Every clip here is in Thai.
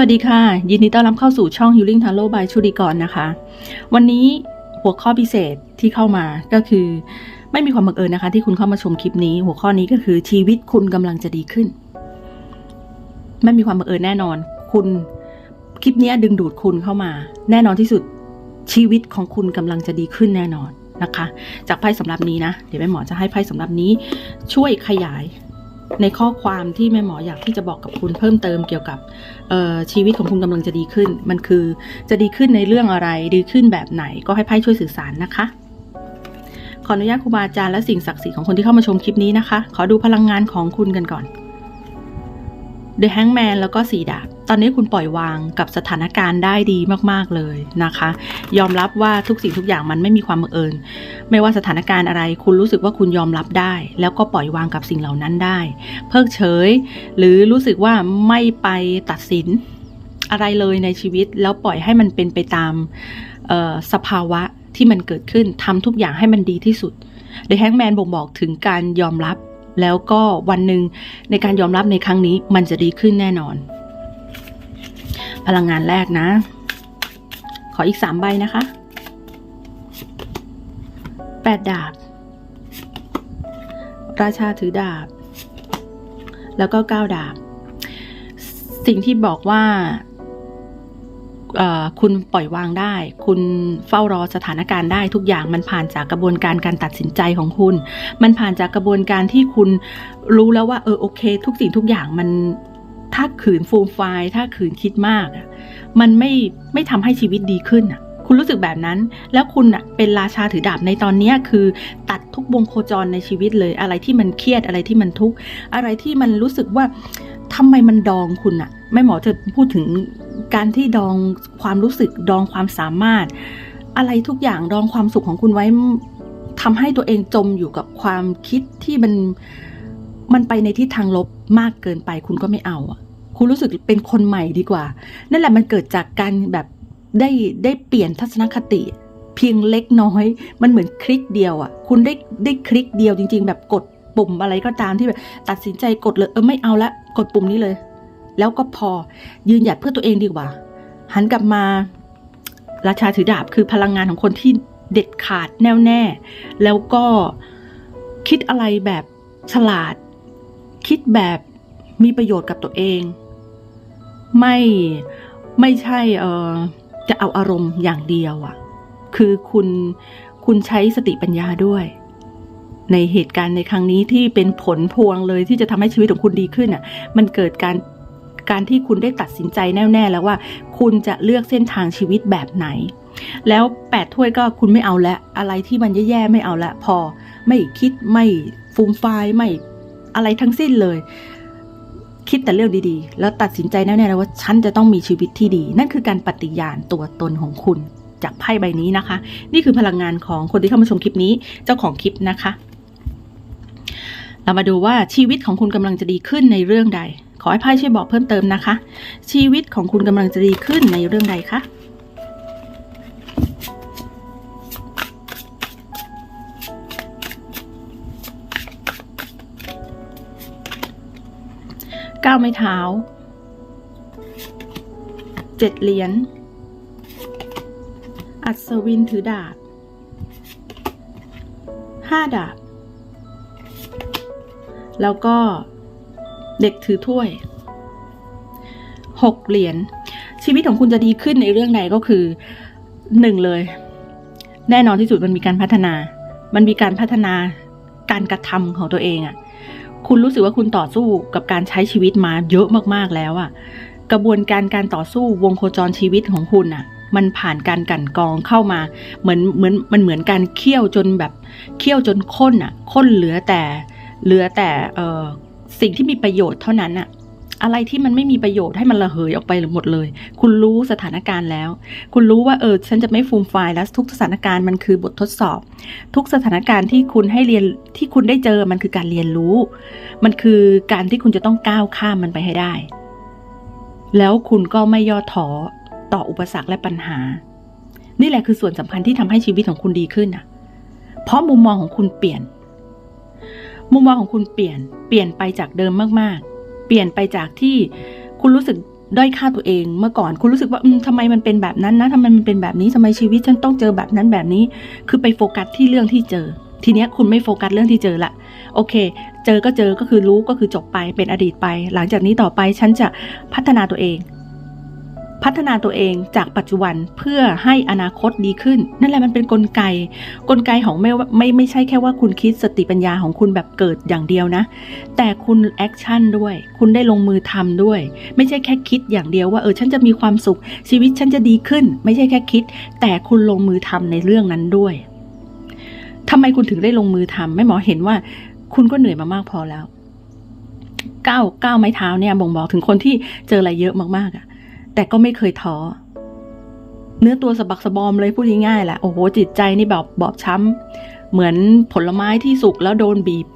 วัสดีค่ะ ยินดีต้อนรับเข้าสู่ช่อง Healing Tarot by ชุติกรนะคะ วันนี้หัวข้อพิเศษที่เข้ามาก็คือ ไม่มีความบังเอิญนะคะ ที่คุณเข้ามาชมคลิปนี้ หัวข้อนี้ก็คือชีวิตคุณกำลังจะดีขึ้น ไม่มีความบังเอิญแน่นอน คุณคลิปนี้ดึงดูดคุณเข้ามา แน่นอนที่สุดชีวิตของคุณกำลังจะดีขึ้นแน่นอนนะคะ จากไพ่สำหรับนี้นะ เดี๋ยวแม่หมอจะให้ไพ่สำหรับนี้ ช่วยขยาย ในข้อความที่แม่หมออยากที่จะบอกกับคุณเพิ่มเติมเกี่ยวกับชีวิตของคุณกำลังจะดีขึ้น มันคือจะดีขึ้นในเรื่องอะไรดีขึ้นแบบไหนก็ให้ไพ่ช่วยสื่อสารนะคะ ขออนุญาตครูบาอาจารย์และสิ่งศักดิ์สิทธิ์ของคนที่เข้ามาชมคลิปนี้นะคะ ขอดูพลังงานของคุณกันก่อน The Hangman แล้วก็สีดาบ ตอนนี้คุณปล่อยวางกับสถานการณ์ได้ดีมากๆเลยนะคะ ยอมรับว่าทุกสิ่งทุกอย่างมันไม่มีความบังเอิญ ไม่ว่าสถานการณ์อะไร คุณรู้สึกว่าคุณยอมรับได้ แล้วก็ปล่อยวางกับสิ่งเหล่านั้นได้ เพิกเฉย หรือรู้สึกว่าไม่ไปตัดสินอะไรเลยในชีวิต แล้วปล่อยให้มันเป็นไปตามสภาวะที่มันเกิดขึ้นทำทุกอย่างให้มันดีที่สุด The Hangman บ่งบอกถึงการยอมรับแล้วก็วันหนึ่งในการยอมรับในครั้งนี้มันจะดีขึ้นแน่นอน พลังงานแรกนะ ขออีกสามใบนะคะแปดดาบ ราชาถือดาบ แล้วก็เก้าดาบ สิ่งที่บอกว่าคุณปล่อยวางได้ คุณเฝ้ารอสถานการณ์ได้ทุกอย่างมันผ่านจากกระบวนการการตัดสินใจของคุณ มันผ่านจากกระบวนการที่คุณรู้แล้วว่าเออโอเค ทุกสิ่งทุกอย่างมัน ถ้าขืนฟูมไฟล์ถ้าขืนคิดมากมันไม่ไม่ทำให้ชีวิตดีขึ้นอะคุณรู้สึกแบบนั้น แล้วคุณอะเป็นราชาถือดาบในตอนนี้คือ ตัดทุกวงโคจรในชีวิตเลย อะไรที่มันเครียดอะไรที่มันทุกข์อะไรที่มันรู้สึกว่าทำไมมันดองคุณอะแม่หมอจะพูดถึงการที่ดองความรู้สึกดองความสามารถ อะไรทุกอย่างดองความสุขของคุณไว้ทำให้ตัวเองจมอยู่กับความคิดที่มันมันไปในทิศทางลบมากเกินไปคุณก็ไม่เอาอะ คุณรู้สึกเป็นคนใหม่ดีกว่า นั่นแหละมันเกิดจากการแบบได้ได้เปลี่ยนทัศนคติ เพียงเล็กน้อย มันเหมือนคลิกเดียวอะ่ะ คุณได้ได้คลิกเดียวจริง ๆ แบบกดปุ่มอะไรก็ตามที่แบบตัดสินใจกดเลยเออไม่เอาละกดปุ่มนี้เลย แล้วก็พอยืนหยัดเพื่อตัวเองดีกว่า หันกลับมา ราชาถือดาบคือพลังงานของคนที่เด็ดขาดแน่วแน่ แล้วก็คิดอะไรแบบฉลาด คิดแบบมีประโยชน์กับตัวเอง ไม่ไม่ใช่เออจะเอาอารมณ์อย่างเดียวอะ่ะ คือคุณคุณใช้สติปัญญาด้วย ในเหตุการณ์ในครั้งนี้ที่เป็นผลพวงเลยที่จะทำให้ชีวิตของคุณดีขึ้นอะ มันเกิดการการที่คุณได้ตัดสินใจแน่ๆแล้วว่า คุณจะเลือกเส้นทางชีวิตแบบไหน แล้วแปดถ้วยก็คุณไม่เอาล้วอะไรที่มันแย่ๆไม่เอาละ พอไม่คิดไม่ฟูมไฟายไม่อะไรทั้งสิ้นเลย คิดแต่เรื่องดีๆ แล้วตัดสินใจแน่ๆแล้วว่าฉันจะต้องมีชีวิตที่ดี นั่นคือการปฏิญาณตัวตนของคุณ จากไพ่ใบนี้นะคะ นี่คือพลังงานของคนที่เข้ามาชมคลิปนี้เจ้าของคลิปนะคะ เรามาดูว่าชีวิตของคุณกำลังจะดีขึ้นในเรื่องใด ขอให้ไพ่ช่วยบอกเพิ่มเติมนะคะ ชีวิตของคุณกำลังจะดีขึ้นในเรื่องใดคะ ก้าไม้เท้าเจ็ดเหรียญอัศวินถือดาบห้าดาบ แล้วก็เด็กถือถ้วยหกเหรียญชีวิตของคุณจะดีขึ้นในเรื่องใดก็คือหนึ่งเลย แน่นอนที่สุดมันมีการพัฒนา มันมีการพัฒนาการกระทำของตัวเองอะ่ะ คุณรู้สึกว่าคุณต่อสู้กับการใช้ชีวิตมาเยอะมากๆแล้วอะ่ะกระบวนการการต่อสู้วงโคจรชีวิตของคุณอะมันผ่านการกั่นกองเข้ามา เหมือนเหมือนมันเหมือนการเคี่ยวจนแบบเคี่ยวจนข้นอะข้นเหลือแต่เหลือแต่เออสิ่งที่มีประโยชน์เท่านั้นอะ อะไรที่มันไม่มีประโยชน์ให้มันระเหยออกไปหมดเลย คุณรู้สถานการณ์แล้ว คุณรู้ว่าเออฉันจะไม่ฟูมไฟล์แล้วทุกสถานการณ์มันคือบททดสอบ ทุกสถานการณ์ที่คุณให้เรียนที่คุณได้เจอมันคือการเรียนรู้ มันคือการที่คุณจะต้องก้าวข้ามมันไปให้ได้ แล้วคุณก็ไม่ย่อท้อต่ออุปสรรคและปัญหา นี่แหละคือส่วนสำคัญที่ทำให้ชีวิตของคุณดีขึ้นอะ เพราะมุมมองของคุณเปลี่ยน มุมมองของคุณเปลี่ยน เปลี่ยนไปจากเดิมมาก ปลี่ยนไปจากที่คุณรู้สึกด้อยค่าตัวเอง เมื่อก่อนคุณรู้สึกว่าทำไมมันเป็นแบบนั้นนะทำไมมันเป็นแบบนี้ทำไมชีวิตฉันต้องเจอแบบนั้นแบบนี้ คือไปโฟกัสที่เรื่องที่เจอ ทีเนี้ยคุณไม่โฟกัสเรื่องที่เจอละโอเค เจอก็เจอก็คือรู้ก็คือจบไปเป็นอดีตไป หลังจากนี้ต่อไปฉันจะพัฒนาตัวเอง พัฒนาตัวเองจากปัจจุบันเพื่อให้อนาคตดีขึ้น นั่นแหละมันเป็นนกลไก กลไกของไม่ว่าไม่ไม่ใช่แค่ว่าคุณคิดสติปัญญาของคุณแบบเกิดอย่างเดียวนะ แต่คุณแอคชั่นด้วย คุณได้ลงมือทำด้วย ไม่ใช่แค่คิดอย่างเดียวว่าเออฉันจะมีความสุข ชีวิตฉันจะดีขึ้น ไม่ใช่แค่คิด แต่คุณลงมือทำในเรื่องนั้นด้วยทำไมคุณถึงได้ลงมือทำแม่หมอเห็นว่า คุณก็เหนื่อยมามากพอแล้วก้าวก้าวไม้เท้าเนี่ยบ่งบอกถึงคนที่เจออะไรเยอะมากๆอะ แต่ก็ไม่เคยท้อเนื้อตัวสะบักสะบอมเลยพูดง่ายๆแหละโอ้โหจิตใจนี่แบบบอบช้ำ เหมือนผลไม้ที่สุกแล้วโดนบีบ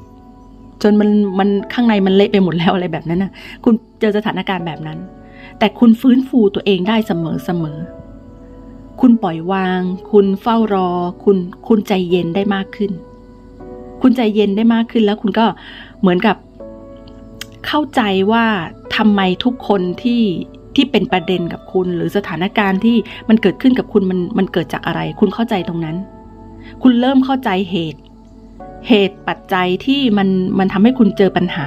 จนมันมันข้างในมันเละไปหมดแล้วอะไรแบบนั้นนะคุณเจอสถานการณ์แบบนั้น แต่คุณฟื้นฟูตัวเองได้เสมอเสมอคุณปล่อยวาง คุณเฝ้ารอ คุณคุณใจเย็นได้มากขึ้น คุณใจเย็นได้มากขึ้นแล้วคุณก็เหมือนกับเข้าใจว่าทำไมทุกคนที่ ที่เป็นประเด็นกับคุณ หรือสถานการณ์ที่มันเกิดขึ้นกับคุณมันมันเกิดจากอะไร คุณเข้าใจตรงนั้น คุณเริ่มเข้าใจเหตุ เหตุปัจจัยที่มันมันทำให้คุณเจอปัญหา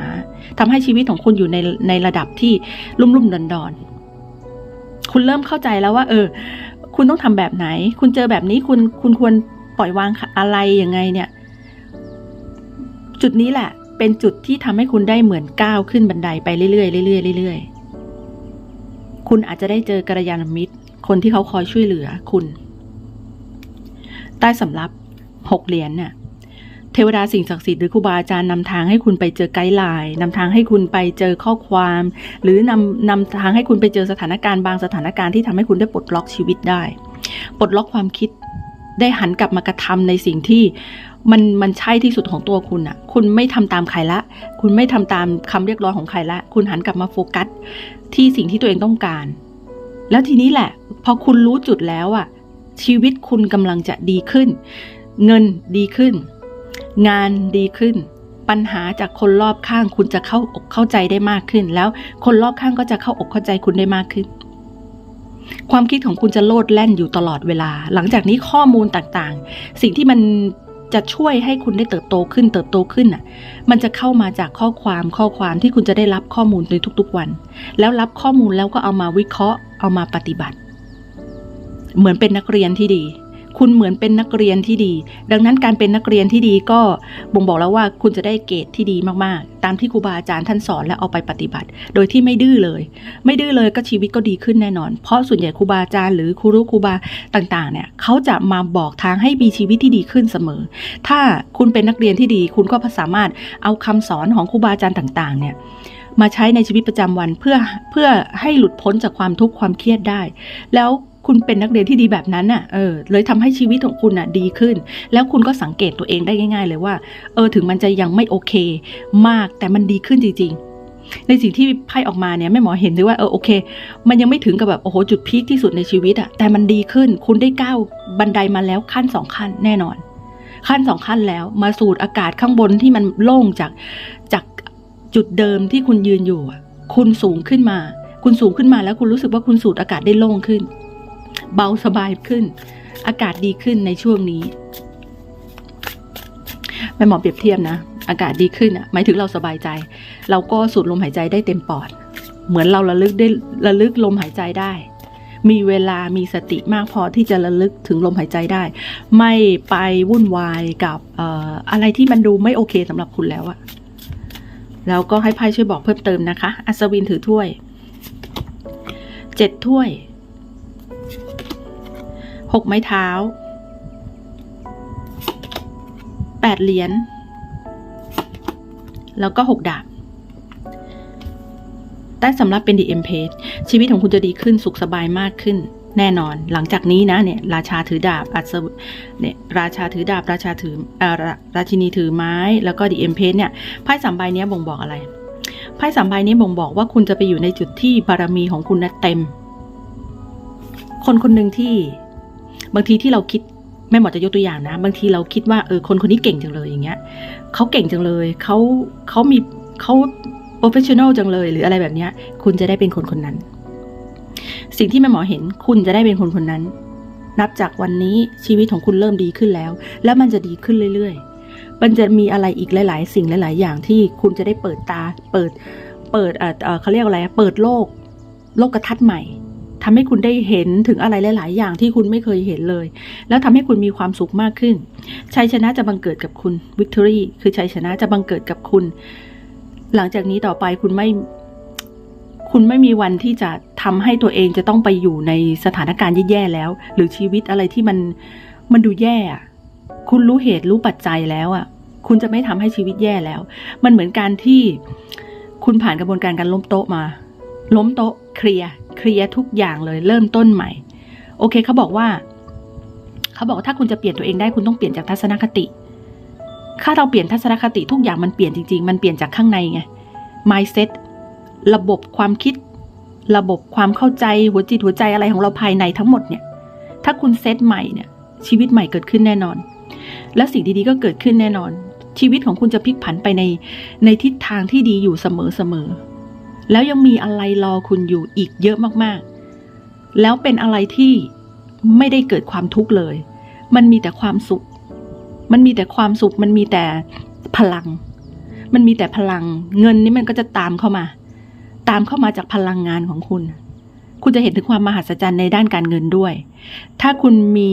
ทำให้ชีวิตของคุณอยู่ในในระดับที่ลุ่มลุ่มดอนดอนคุณเริ่มเข้าใจแล้วว่า เออ คุณต้องทำแบบไหน คุณเจอแบบนี้คุณคุณควรปล่อยวางอะไรยังไงเนี่ย จุดนี้แหละ เป็นจุดที่ทำให้คุณได้เหมือนก้าวขึ้นบันไดไปเรื่อยๆเรื่อยๆเรื่อยๆ คุณอาจจะได้เจอกัลยาณมิตร คนที่เขาคอยช่วยเหลือคุณ ใต้สำรับหกเหรียญเนี่ยเทวดาสิ่งศักดิ์สิทธิ์หรือครูบาอาจารย์นำทางให้คุณไปเจอไกด์ไลน์นำทางให้คุณไปเจอข้อความ หรือนำนำทางให้คุณไปเจอสถานการณ์บางสถานการณ์ที่ทำให้คุณได้ปลดล็อกชีวิตได้ ปลดล็อกความคิดได้หันกลับมากระทำในสิ่งที่มันมันใช่ที่สุดของตัวคุณอะคุณไม่ทำตามใครละ คุณไม่ทำตามคำเรียกร้องของใครละ คุณหันกลับมาโฟกัส ที่สิ่งที่ตัวเองต้องการ แล้วทีนี้แหละ พอคุณรู้จุดแล้วอะชีวิตคุณกำลังจะดีขึ้น เงินดีขึ้น งานดีขึ้น ปัญหาจากคนรอบข้างคุณจะเข้าอกเข้าใจได้มากขึ้น แล้วคนรอบข้างก็จะเข้าอกเข้าใจคุณได้มากขึ้น ความคิดของคุณจะโลดแล่นอยู่ตลอดเวลา หลังจากนี้ข้อมูลต่างๆ สิ่งที่มัน จะช่วยให้คุณได้เติบโตขึ้น เติบโตขึ้นอะ มันจะเข้ามาจากข้อความข้อความที่คุณจะได้รับข้อมูลในทุกๆวัน แล้วรับข้อมูลแล้วก็เอามาวิเคราะห์ เอามาปฏิบัติ เหมือนเป็นนักเรียนที่ดี คุณเหมือนเป็นนักเรียนที่ดี ดังนั้นการเป็นนักเรียนที่ดีก็บ่งบอกแล้วว่าคุณจะได้เกรดที่ดีมากๆ ตามที่ครูบาอาจารย์ท่านสอนและเอาไปปฏิบัติ โดยที่ไม่ดื้อเลย ไม่ดื้อเลยก็ชีวิตก็ดีขึ้นแน่นอน เพราะส่วนใหญ่ครูบาอาจารย์หรือครูรู้ครูบาต่างๆ เนี่ยเขาจะมาบอกทางให้มีชีวิตที่ดีขึ้นเสมอ ถ้าคุณเป็นนักเรียนที่ดี คุณก็สามารถเอาคำสอนของครูบาอาจารย์ต่างๆ เนี่ยมาใช้ในชีวิตประจำวันเพื่อเพื่อให้หลุดพ้นจากความทุกข์ความเครียดได้ แล้ว คุณเป็นนักเรียนที่ดีแบบนั้นน่ะเออเลยทำให้ชีวิตของคุณน่ะดีขึ้น แล้วคุณก็สังเกตตัวเองได้ง่าย ๆ เลยว่าเออถึงมันจะยังไม่โอเค มากแต่มันดีขึ้นจริง ๆในสิ่งที่ไพ่ออกมาเนี่ยแม่หมอเห็นด้วยว่าเออโอเค มันยังไม่ถึงกับแบบโอ้โหจุดพีคที่สุดในชีวิตอะแต่มันดีขึ้น คุณได้ก้าวบันไดมาแล้วขั้นสองขั้นแน่นอน ขั้นสองขั้นแล้วมาสูดอากาศข้างบนที่มันโล่งจากจากจุดเดิมที่คุณยืนอยู่อะคุณสูงขึ้นมา คุณสูงขึ้นมาแล้วคุณรู้สึกว่าคุณสูดอากาศได้โล่งขึ้น เบาสบายขึ้น อากาศดีขึ้นในช่วงนี้แม่หมอเปรียบเทียบนะ อากาศดีขึ้นอะหมายถึงเราสบายใจ เราก็สูดลมหายใจได้เต็มปอด เหมือนเราระลึกได้ระลึกลมหายใจได้ มีเวลามีสติมากพอที่จะระลึกถึงลมหายใจได้ ไม่ไปวุ่นวายกับอออะไรที่มันดูไม่โอเคสำหรับคุณแล้วอะแล้วก็ให้ไพ่ช่วยบอกเพิ่มเติมนะคะ อัศวินถือถ้วยเจ็ดถ้วย หกไม้เท้าแปดเหรียญแล้วก็หกดาบใต้สำรับเป็นดีเอ็มเพจชีวิตของคุณจะดีขึ้นสุขสบายมากขึ้น แน่นอน หลังจากนี้นะเนี่ย ราชาถือดาบอัศเนี่ยราชาถือดาบ ราชาถือเอาราชินีถือไม้แล้วก็ดีเอ็มเพจเนี่ยไพ่สามใบนี้บ่งบอกอะไรไพ่สามใบนี้บ่งบอกว่าคุณจะไปอยู่ในจุดที่บารมีของคุณนะเต็ม คนคนหนึ่งที่ บางทีที่เราคิดแม่หมอจะยกตัวอย่างนะ บางทีเราคิดว่าเออคนคนนี้เก่งจังเลยอย่างเงี้ยเขาเก่งจังเลยเขาเขามีเขาโปรเฟชชั่นอลจังเลย หรืออะไรแบบเนี้ย คุณจะได้เป็นคนคนนั้น สิ่งที่แม่หมอเห็นคุณจะได้เป็นคนคนนั้น นับจากวันนี้ชีวิตของคุณเริ่มดีขึ้นแล้ว แล้วมันจะดีขึ้นเรื่อยๆ มันจะมีอะไรอีกหลาย ๆ สิ่งหลาย ๆ อย่างที่คุณจะได้เปิดตา เปิดเปิดเออเอ่อเขาเรียกอะไรเปิดโลก โลกกระทัดใหม่ ทำให้คุณได้เห็นถึงอะไรหลาย ๆ อย่างที่คุณไม่เคยเห็นเลย แล้วทำให้คุณมีความสุขมากขึ้น ชัยชนะจะบังเกิดกับคุณ victory คือชัยชนะจะบังเกิดกับคุณ หลังจากนี้ต่อไปคุณไม่ คุณไม่มีวันที่จะทำให้ตัวเองจะต้องไปอยู่ในสถานการณ์แย่ๆแล้ว หรือชีวิตอะไรที่มันมันดูแย่ คุณรู้เหตุรู้ปัจจัยแล้วอะ คุณจะไม่ทำให้ชีวิตแย่แล้ว มันเหมือนการที่คุณผ่านกระบวนการการล้มโต๊ะมา ล้มโต๊ะเคลียร์ เคลียร์ทุกอย่างเลยเริ่มต้นใหม่ โอเคเขาบอกว่าเขาบอกถ้าคุณจะเปลี่ยนตัวเองได้คุณต้องเปลี่ยนจากทัศนคติ ถ้าเราเปลี่ยนทัศนคติทุกอย่างมันเปลี่ยนจริง ๆ มันเปลี่ยนจากข้างในไง mindset ระบบความคิด ระบบความเข้าใจหัวจิตหัวใจอะไรของเราภายในทั้งหมดเนี่ย ถ้าคุณเซตใหม่เนี่ย ชีวิตใหม่เกิดขึ้นแน่นอน แล้วสิ่งดีๆก็เกิดขึ้นแน่นอน ชีวิตของคุณจะพลิกผันไปในในทิศทางที่ดีอยู่เสมอๆ แล้วยังมีอะไรรอคุณอยู่อีกเยอะมากๆ แล้วเป็นอะไรที่ไม่ได้เกิดความทุกข์เลย มันมีแต่ความสุข มันมีแต่ความสุข มันมีแต่พลัง มันมีแต่พลัง เงินนี่มันก็จะตามเข้ามา ตามเข้ามาจากพลังงานของคุณ คุณจะเห็นถึงความมหัศจรรย์ในด้านการเงินด้วย ถ้าคุณมี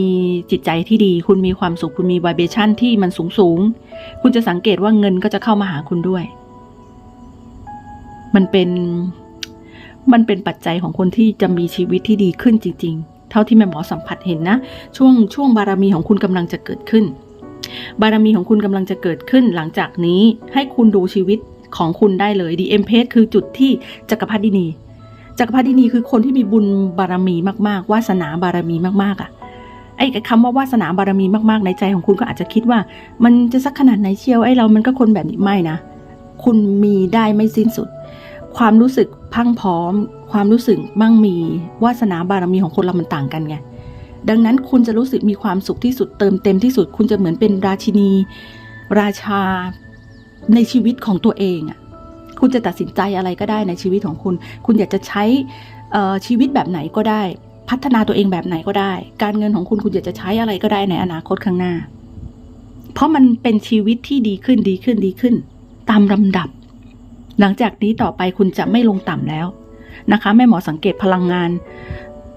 จิตใจที่ดี คุณมีความสุข คุณมีว i เบชั่นที่มันสูงสูงๆคุณจะสังเกตว่าเงินก็จะเข้ามาหาคุณด้วย มันเป็น มันเป็นปัจจัยของคนที่จะมีชีวิตที่ดีขึ้นจริง ๆ เท่าที่แม่หมอสัมผัสเห็นนะ ช่วงช่วงบารมีของคุณกำลังจะเกิดขึ้น บารมีของคุณกำลังจะเกิดขึ้น หลังจากนี้ให้คุณดูชีวิตของคุณได้เลยดีเอ็มเพคือจุดที่จักรพรรดินีจักรพรรดินีคือคนที่มีบุญบารมีมากๆ วาสนาบารมีมากๆอะ่ะไอ้คำว่าวาสนาบารมีมากๆ ในใจของคุณก็อาจจะคิดว่า มันจะสักขนาดไหนเชียวไอ้เรามันก็คนแบบนี้ไม่นะ คุณมีได้ไม่สิ้นสุด ความรู้สึกพังพร้อม ความรู้สึกมั่งมีวาสนาบารมีของคนเรามันต่างกันไงดังนั้นคุณจะรู้สึกมีความสุขที่สุดเติมเต็มที่สุด คุณจะเหมือนเป็นราชินี ราชาในชีวิตของตัวเองอะ่ะคุณจะตัดสินใจอะไรก็ได้ในชีวิตของคุณ คุณอยากจะใช้ชีวิตแบบไหนก็ได้ พัฒนาตัวเองแบบไหนก็ได้ การเงินของคุณคุณอยากจะใช้อะไรก็ได้ในอนาคตข้างหน้า เพราะมันเป็นชีวิตที่ดีขึ้นดีขึ้นดีขึ้น ตามลำดับ หลังจากนี้ต่อไปคุณจะไม่ลงต่ำแล้วนะคะแม่หมอสังเกตพลังงาน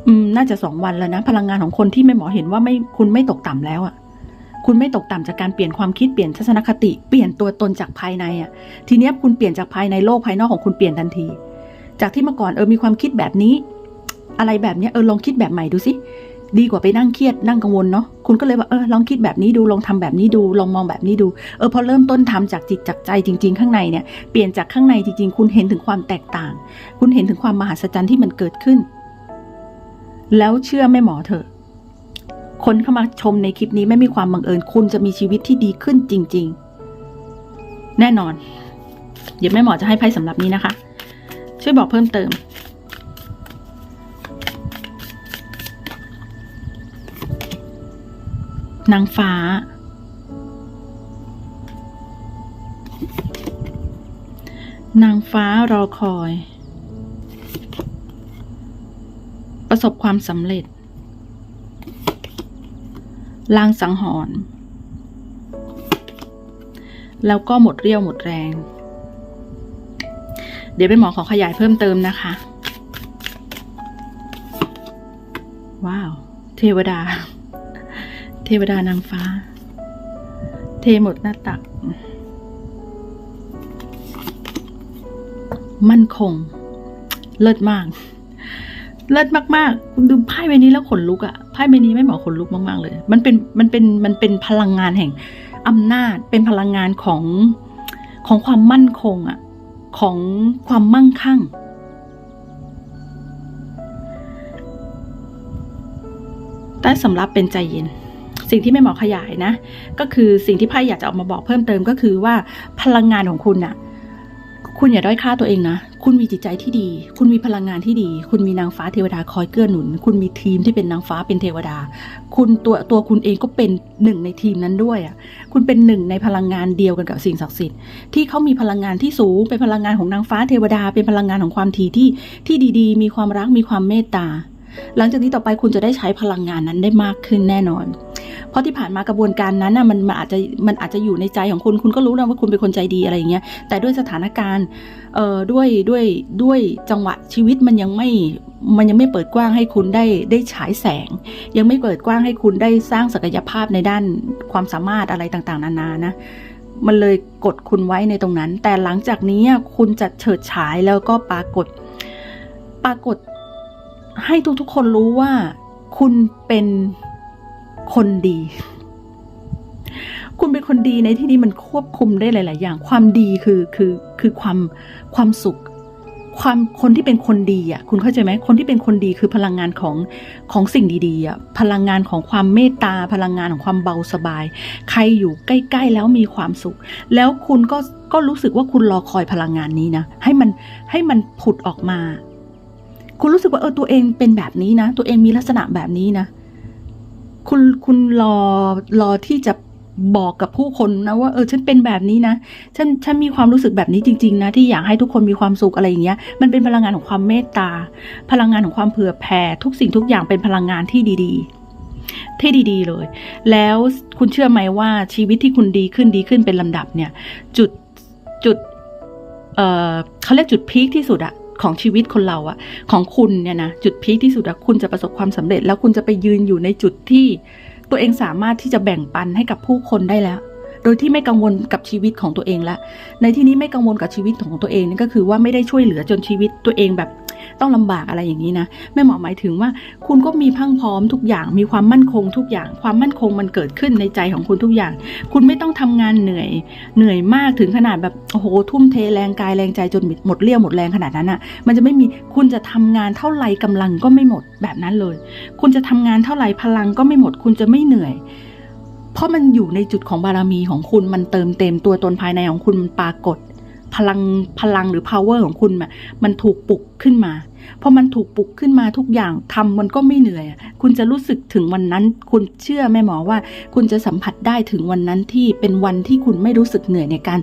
อืมน่าจะสองวันแล้วนะ พลังงานของคนที่แม่หมอเห็นว่าไม่คุณไม่ตกต่ำแล้วอะ่ะคุณไม่ตกต่ำจากการเปลี่ยนความคิดเปลี่ยนทัศนคติ เปลี่ยนตัวตนจากภายในอะ่ะ ทีเนี้ยคุณเปลี่ยนจากภายในโลกภายนอกของคุณเปลี่ยนทันที จากที่เมื่อก่อนเออมีความคิดแบบนี้ อะไรแบบเนี้ยเออลองคิดแบบใหม่ดูสิ ดีกว่าไปนั่งเครียดนั่งกังวลเนาะคุณก็เลยว่าเออลองคิดแบบนี้ดูลองทำแบบนี้ดูลองมองแบบนี้ดูเออพอเริ่มต้นทำจากจิตจากใจจริง ๆ ข้างในเนี่ยเปลี่ยนจากข้างในจริง ๆ คุณเห็นถึงความแตกต่าง คุณเห็นถึงความมหัศจรรย์ที่มันเกิดขึ้น แล้วเชื่อแม่หมอเถอะคนเข้ามาชมในคลิปนี้ไม่มีความบังเอิญ คุณจะมีชีวิตที่ดีขึ้นจริง ๆ แน่นอน เดี๋ยวแม่หมอจะให้ไพ่สำหรับนี้นะคะ ช่วยบอกเพิ่มเติม นางฟ้า นางฟ้ารอคอย ประสบความสำเร็จ ลางสังหรณ์แล้วก็หมดเรี่ยวหมดแรง เดี๋ยวเป็นหมอขอขยายเพิ่มเติมนะคะ ว้าว เทวดา เทวดานางฟ้า เทหมดหน้าตัก มั่นคง เลิศมาก เลิศมากๆ ดูไพ่ใบนี้แล้วขนลุกอะไพ่ใบนี้ไม่เหมาะขนลุกมากๆเลย มันเป็นมันเป็นมันเป็นพลังงานแห่งอำนาจเป็นพลังงานของของความมั่นคงอะของความมั่งคั่งใต้สำรับเป็นใจเย็น สิ่งที่ไม่หมอขยายนะ ก็คือสิ่งที่ไพ่อยากจะออกมาบอกเพิ่มเติมก็คือว่าพลังงานของคุณนะคุณอย่าด้อยค่าตัวเองนะ คุณมีจิตใจที่ดี คุณมีพลังงานที่ดี คุณมีนางฟ้าเทวดาคอยเกื้อหนุน คุณมีทีมที่เป็นนางฟ้าเป็นเทวดา คุณตัวตัวคุณเองก็เป็นหนึ่งในทีมนั้นด้วยอะ คุณเป็นหนึ่งในพลังงานเดียวกันกับสิ่งศักดิ์สิทธิ์ที่เขามีพลังงานที่สูง เป็นพลังงานของนางฟ้าเทวดา เป็นพลังงานของความทีที่ที่ดีๆ มีความรัก มีความเมตตา หลังจากนี้ต่อไปคุณจะได้ใช้พลังงานนั้นได้มากขึ้นแน่นอน เพราะที่ผ่านมากระบวนการนั้นน่ะมันมันอาจจะมันอาจจะอยู่ในใจของคุณคุณก็รู้นะว่าคุณเป็นคนใจดีอะไรอย่างเงี้ยแต่ด้วยสถานการณ์เอ่อด้วยด้วยด้วยจังหวะชีวิตมันยังไม่มันยังไม่เปิดกว้างให้คุณได้ได้ฉายแสง ยังไม่เปิดกว้างให้คุณได้สร้างศักยภาพในด้านความสามารถอะไรต่างๆ นานานะมันเลยกดคุณไว้ในตรงนั้น แต่หลังจากนี้คุณจะเฉิดฉายแล้วก็ปรากฏ ปรากฏให้ทุกๆคนรู้ว่าคุณเป็น คนดี คุณเป็นคนดีในที่นี้มันควบคุมได้หลาย ๆ อย่าง ความดีคือคือคือความความสุข ความคนที่เป็นคนดีอะ คุณเข้าใจไหมคนที่เป็นคนดีคือพลังงานของของสิ่งดีๆอะพลังงานของความเมตตา พลังงานของความเบาสบาย ใครอยู่ใกล้ ๆ แล้วมีความสุข แล้วคุณก็ก็รู้สึกว่าคุณรอคอยพลังงานนี้นะให้มันให้มันผุดออกมา คุณรู้สึกว่าเออตัวเองเป็นแบบนี้นะ ตัวเองมีลักษณะแบบนี้นะ คุณคุณรอรอที่จะบอกกับผู้คนนะว่าเออฉันเป็นแบบนี้นะฉันฉันมีความรู้สึกแบบนี้จริง ๆ นะ ที่อยากให้ทุกคนมีความสุขอะไรอย่างเงี้ย มันเป็นพลังงานของความเมตตา พลังงานของความเผื่อแผ่ทุกสิ่งทุกอย่างเป็นพลังงานที่ดี ๆ ที่ดี ๆ เลย แล้วคุณเชื่อไหมว่าชีวิตที่คุณดีขึ้นดีขึ้นเป็นลำดับเนี่ย จุดจุดเออเขาเรียกจุดพีคที่สุดอะ ของชีวิตคนเราอะของคุณเนี่ยนะจุดพีคที่สุดอะคุณจะประสบความสำเร็จ แล้วคุณจะไปยืนอยู่ในจุดที่ ตัวเองสามารถที่จะแบ่งปันให้กับผู้คนได้แล้ว ดยที่ไม่กังวลกับชีวิตของตัวเองละ ในที่นี้ไม่กังวลกับชีวิตของตัวเองนี่ก็คือว่าไม่ได้ช่วยเหลือจนชีวิตตัวเองแบบต้องลำบากอะไรอย่างนี้นะแม่หมอหมายถึงว่า คุณก็มีพังพร้อมทุกอย่างมีความมั่นคงทุกอย่าง ความมั่นคงมันเกิดขึ้นในใจของคุณทุกอย่าง คุณไม่ต้องทำงานเหนื่อยเหนื่อยมากถึงขนาดแบบโอ้โหทุ่มเทแรงกายแรงใจจนหมดเรี่ยวหมดแรงขนาดนั้นอะ่ะ มันจะไม่มีคุณจะทำงานเท่าไหร่กำลังก็ไม่หมดแบบนั้นเลย คุณจะทำงานเท่าไหร่พลังก็ไม่หมด คุณจะไม่เหนื่อย เพราะมันอยู่ในจุดของบารมีของคุณมันเติมเต็มตัวตนภายในของคุณมันปรากฏ พลังพลังหรือ power ของคุณมันถูกปลุกขึ้นมาพอมันถูกปลุกขึ้นมาทุกอย่างทำมันก็ไม่เหนื่อย คุณจะรู้สึกถึงวันนั้น คุณเชื่อแม่หมอว่า คุณจะสัมผัสได้ถึงวันนั้นที่เป็นวันที่คุณไม่รู้สึกเหนื่อยในการ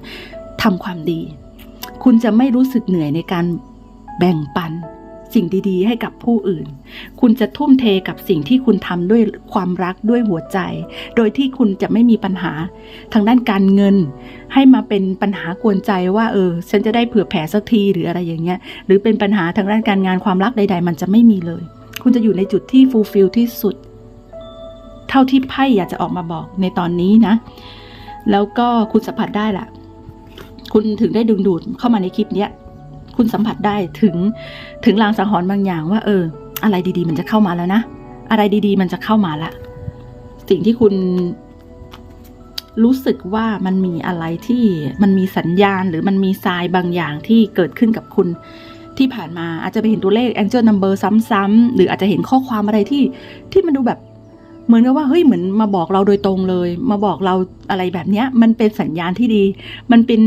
ทำความดี คุณจะไม่รู้สึกเหนื่อยในการแบ่งปัน สิ่งดีๆ ให้กับผู้อื่น คุณจะทุ่มเทกับสิ่งที่คุณทำด้วยความรักด้วยหัวใจ โดยที่คุณจะไม่มีปัญหา ทางด้านการเงิน ให้มาเป็นปัญหากวนใจว่าเออ ฉันจะได้เผื่อแผ่สักทีหรืออะไรอย่างเงี้ย หรือเป็นปัญหาทางด้านการงานความรักใด ๆ มันจะไม่มีเลย คุณจะอยู่ในจุดที่ฟูลฟิลที่สุด เท่าที่ไพ่อยากจะออกมาบอกในตอนนี้นะ แล้วก็คุณสัมผัสได้แหละคุณถึงได้ดึงดูดเข้ามาในคลิปเนี้ย คุณสัมผัสได้ถึงถึงลางสังหรณ์บางอย่างว่า เออ อะไรดีๆ มันจะเข้ามาแล้วนะ อะไรดีๆ มันจะเข้ามาละ สิ่งที่คุณรู้สึกว่ามันมีอะไรที่มันมีสัญญาณหรือมันมีทรายบางอย่างที่เกิดขึ้นกับคุณที่ผ่านมาอาจจะไปเห็นตัวเลข angel number ซ้ำๆหรืออาจจะเห็นข้อความอะไรที่ที่มันดูแบบเหมือนกับว่าเฮ้ยเหมือนมาบอกเราโดยตรงเลย มาบอกเราอะไรแบบเนี้ย มันเป็นสัญญาณที่ดี มันเป็น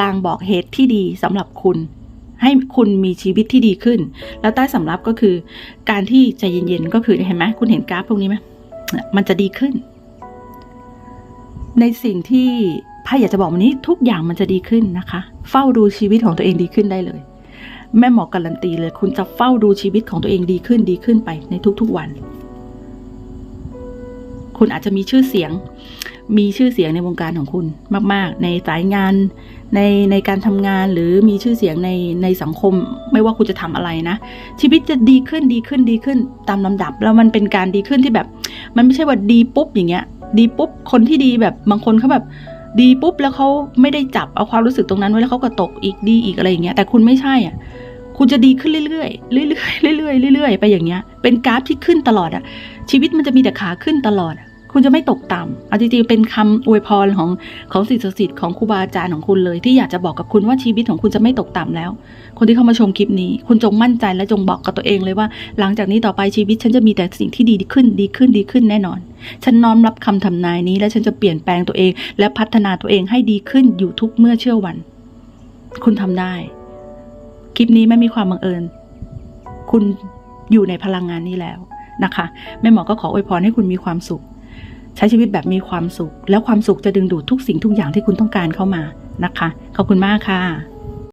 ลางบอกเหตุที่ดีสำหรับคุณ ให้คุณมีชีวิตที่ดีขึ้น แล้วใต้สำรับก็คือ การที่ใจเย็นๆก็คือเห็นไหมคุณเห็นกราฟพวกนี้ไหมมันจะดีขึ้น ในสิ่งที่ไพ่อยากจะบอกวันนี้ทุกอย่างมันจะดีขึ้นนะคะ เฝ้าดูชีวิตของตัวเองดีขึ้นได้เลย แม่หมอการันตีเลย คุณจะเฝ้าดูชีวิตของตัวเองดีขึ้นดีขึ้นไปในทุกๆวัน คุณอาจจะมีชื่อเสียง มีชื่อเสียงในวงการของคุณมาก ๆ ในสายงาน ในในการทำงานหรือมีชื่อเสียงในในสังคม ไม่ว่าคุณจะทำอะไรนะ ชีวิตจะดีขึ้นดีขึ้นดีขึ้นตามลำดับ แล้วมันเป็นการดีขึ้นที่แบบ มันไม่ใช่ว่าดีปุ๊บอย่างเงี้ย ดีปุ๊บคนที่ดีแบบบางคนเขาแบบดีปุ๊บแล้วเขาไม่ได้จับเอาความรู้สึกตรงนั้นไว้แล้วเขาก็ตกอีกดีอีกอะไรอย่างเงี้ยแต่คุณไม่ใช่อะคุณจะดีขึ้นเรื่อยๆเรื่อยๆเรื่อยๆเรื่อยๆไปอย่างเงี้ยเป็นกราฟที่ขึ้นตลอดอะชีวิตมันจะมีแต่ขาขึ้นตลอดอะ คุณจะไม่ตกต่ำเอาจริงๆเป็นคำอวยพรของของสิ่งศักดิ์สิทธิ์ของครูบาอาจารย์ของคุณเลย ที่อยากจะบอกกับคุณว่าชีวิตของคุณจะไม่ตกต่ำแล้ว คนที่เข้ามาชมคลิปนี้ คุณจงมั่นใจและจงบอกกับตัวเองเลยว่า หลังจากนี้ต่อไปชีวิตฉันจะมีแต่สิ่งที่ดีขึ้นดีขึ้นดีขึ้นแน่นอน ฉันน้อมรับคำทำนายนี้ และฉันจะเปลี่ยนแปลงตัวเอง และพัฒนาตัวเองให้ดีขึ้นอยู่ทุกเมื่อเชื่อวัน คุณทำได้ คลิปนี้ไม่มีความบังเอิญ คุณอยู่ในพลังงานนี้แล้วนะคะแม่หมอก็ขออวยพรให้คุณมีความสุข ใช้ชีวิตแบบมีความสุข แล้วความสุขจะดึงดูดทุกสิ่งทุกอย่างที่คุณต้องการเข้ามานะคะ ขอบคุณมากค่ะ